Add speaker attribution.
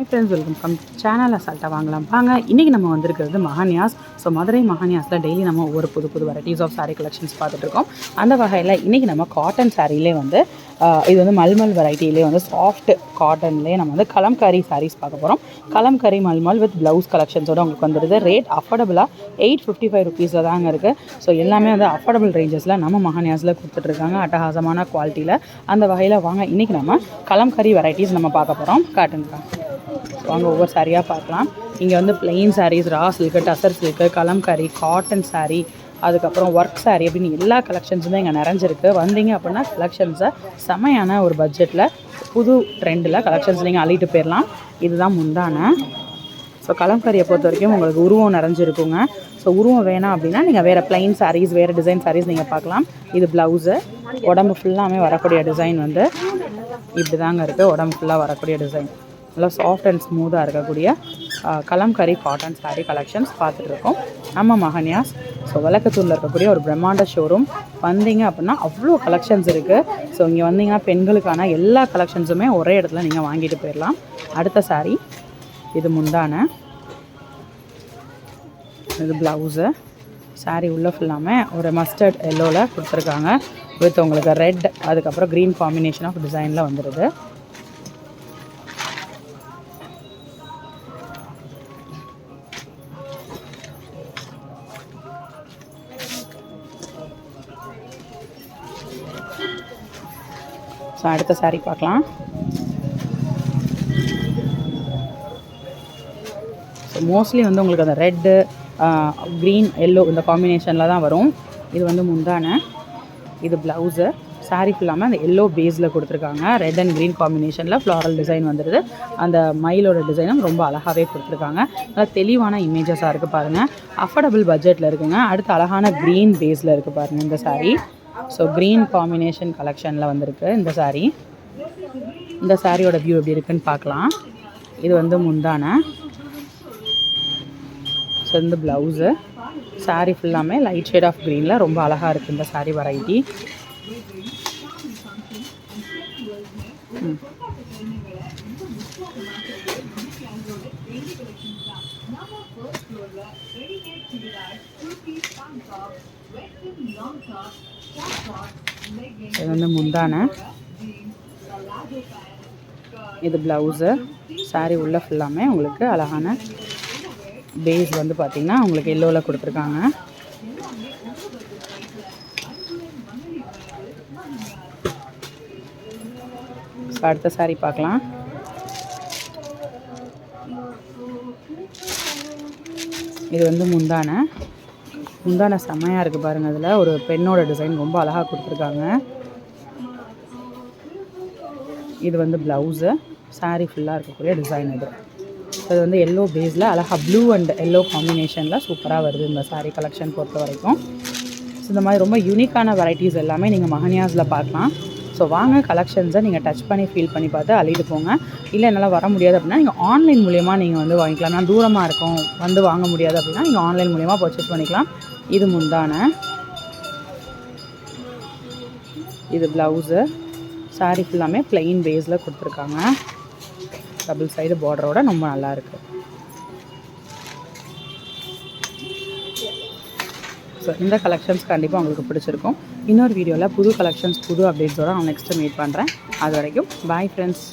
Speaker 1: High friends welcome come channel அசால்ட்டாக வாங்கலாம். வாங்க இன்றைக்கி நம்ம வந்திருக்கிறது மகான்யாஸ். ஸோ மதுரை மகான்யாஸில் டெய்லி நம்ம ஒவ்வொரு புது புது வெரைட்டிஸ் ஆஃப் சாரீ கலெக்ஷன்ஸ் பார்த்துட்ருக்கோம். அந்த வகையில் இன்றைக்கி நம்ம காட்டன் சாரீலே வந்து இது வந்து மல்மல் வெரைட்டிலே வந்து சாஃப்ட் காட்டன்லேயே நம்ம வந்து கலம்காரி சாரீஸ் பார்க்க போகிறோம் கலம்காரி மல்மல் வித் ப்ளவுஸ் கலெக்ஷன்ஸோட உங்களுக்கு வந்துடுது ரேட் அஃபோர்டபுளாக எயிட் ஃபிஃப்டி ஃபைவ் ருபீஸில் தாங்க இருக்குது ஸோ எல்லாமே வந்து அஃபோர்டபுள் ரேஞ்சஸில் நம்ம மகான்யாஸில் கொடுத்துட்ருக்காங்க. அட்டகாசமான குவாலிட்டியில் அந்த வகையில் வாங்க இன்றைக்கி நம்ம கலம்காரி வெரைட்டிஸ் நம்ம பார்க்க போகிறோம் காட்டுங்க. வாங்க ஒவ்வொரு சாரியாக பார்க்கலாம். இங்கே வந்து plain sarees raw silk tussar silk kalamkari cotton saree அதுக்கப்புறம் ஒர்க் saree அப்படின்னு எல்லா கலெக்ஷன்ஸுமே இங்கே நிறைஞ்சிருக்கு. வந்தீங்க அப்படின்னா கலெக்ஷன்ஸை செமையான ஒரு பட்ஜெட்டில் புது ட்ரெண்டில் கலெக்ஷன்ஸ் நீங்கள் அள்ளிட்டு போயிடலாம் இதுதான் முந்தான. ஸோ கலம்காரியை பொறுத்த வரைக்கும் உங்களுக்கு உருவம் நிறைஞ்சிருக்குங்க. ஸோ உருவம் வேணாம் அப்படின்னா நீங்கள் வேறு பிளைன் சாரீஸ் வேறு டிசைன் சாரீஸ் நீங்கள் பார்க்கலாம். இது ப்ளவுஸு உடம்பு ஃபுல்லாமே வரக்கூடிய டிசைன் வந்து இப்படி தாங்க இருக்குது உடம்பு ஃபுல்லாக வரக்கூடிய டிசைன் நல்லா சாஃப்ட் அண்ட் ஸ்மூத்தாக இருக்கக்கூடிய ஆஹ், கலம்கரி காட்டன் saree கலெக்ஷன்ஸ் பார்த்துட்ருக்கோம் நம்ம மகன்யாஸ் ஸோ விளக்கத்தூரில் இருக்கக்கூடிய ஒரு பிரம்மாண்ட ஷோரூம் வந்தீங்க அப்படின்னா அவ்வளோ கலெக்ஷன்ஸ் இருக்குது ஸோ இங்கே வந்தீங்கன்னா பெண்களுக்கான எல்லா கலெக்ஷன்ஸுமே ஒரே இடத்துல நீங்கள் வாங்கிட்டு போயிடலாம். அடுத்த சாரீ இது முந்தான. இது ப்ளவுஸு saree உள்ளே ஃபுல்லாமே ஒரு மஸ்டர்ட் எல்லோவில் கொடுத்துருக்காங்க. வித் உங்களுக்கு ரெட் அதுக்கப்புறம் க்ரீன் காம்பினேஷன் ஆஃப் டிசைனில் வந்துடுது ஸோ அடுத்த saree பார்க்கலாம். ஸோ மோஸ்ட்லி வந்து உங்களுக்கு அந்த ரெட்டு க்ரீன் எல்லோ இந்த காம்பினேஷனில் தான் வரும். இது வந்து முந்தான. இது ப்ளவுஸு saree ஃபுல்லாமல் அந்த எல்லோ பேஸில் கொடுத்துருக்காங்க. ரெட் அண்ட் க்ரீன் காம்பினேஷனில் ஃப்ளாரல் டிசைன் வந்துடுது அந்த மயிலோட டிசைனும் ரொம்ப அழகாகவே கொடுத்துருக்காங்க. நல்லா தெளிவான இமேஜஸாக இருக்குது பாருங்கள் அஃபோர்டபுள் பட்ஜெட்டில் இருக்குங்க. அடுத்து அழகான க்ரீன் பேஸில் இருக்குது பாருங்கள் இந்த சாரீ ஸோ க்ரீன் காம்பினேஷன் கலெக்ஷனில் வந்திருக்கு இந்த சாரீ இந்த சாரியோட வியூ எப்படி இருக்குன்னு பார்க்கலாம். இது வந்து முந்தான. ஸோ இந்த ப்ளவுஸு சாரீ ஃபுல்லாமே லைட் ஷேட் ஆஃப் க்ரீனில் ரொம்ப அழகாக இருக்குது இந்த சாரீ வெரைட்டி இது வந்து முந்தான. இது ப்ளவுஸு சாரீ உள்ள ஃபுல்லாமே உங்களுக்கு அழகான பேஸ் வந்து பார்த்திங்கன்னா உங்களுக்கு எல்லோவில் கொடுத்துருக்காங்க. அடுத்த saree பார்க்கலாம். இது வந்து முந்தான. முந்தான செம்மையாக இருக்குது பாருங்கள் அதில். ஒரு பெண்ணோட டிசைன் ரொம்ப அழகாக கொடுத்துருக்காங்க. இது வந்து ப்ளவுஸு சாரீ ஃபுல்லாக இருக்கக்கூடிய டிசைன் இது. அது வந்து எல்லோ பேஸில் அழகாக ப்ளூ அண்ட் எல்லோ காம்பினேஷனில் சூப்பராக வருது இந்த சாரீ கலெக்ஷன் பொறுத்த வரைக்கும். ஸோ இந்த மாதிரி ரொம்ப யூனிக்கான வெரைட்டிஸ் எல்லாமே நீங்கள் மஹனியாஸில் பார்க்கலாம். ஸோ வாங்க கலெக்ஷன்ஸை நீங்கள் டச் பண்ணி ஃபீல் பண்ணி பார்த்து அள்ளிட்டு போங்க. இல்லை என்னால் வர முடியாது அப்படின்னா நீங்கள் ஆன்லைன் மூலியமாக நீங்கள் வந்து வாங்கிக்கலாம். நான் தூரமாக இருக்கும் வந்து வாங்க முடியாது அப்படின்னா நீங்கள் ஆன்லைன் மூலியமாக பர்ச்சேஸ் பண்ணிக்கலாம். இது முந்தான. இது ப்ளவுஸு saree ஃபுல்லாமே ப்ளெயின் பேஸில் கொடுத்துருக்காங்க. டபுள் சைடு பார்டரோட ரொம்ப நல்லா இருக்கு. ஸோ இந்த கலெக்ஷன்ஸ் கண்டிப்பாக உங்களுக்கு பிடிச்சிருக்கும். இன்னொரு வீடியோவில் புது கலெக்ஷன்ஸ் புது அப்டேட்ஸோடு நான் நெக்ஸ்ட்டு மீட் பண்ணுறேன் அது வரைக்கும் பாய் ஃப்ரெண்ட்ஸ்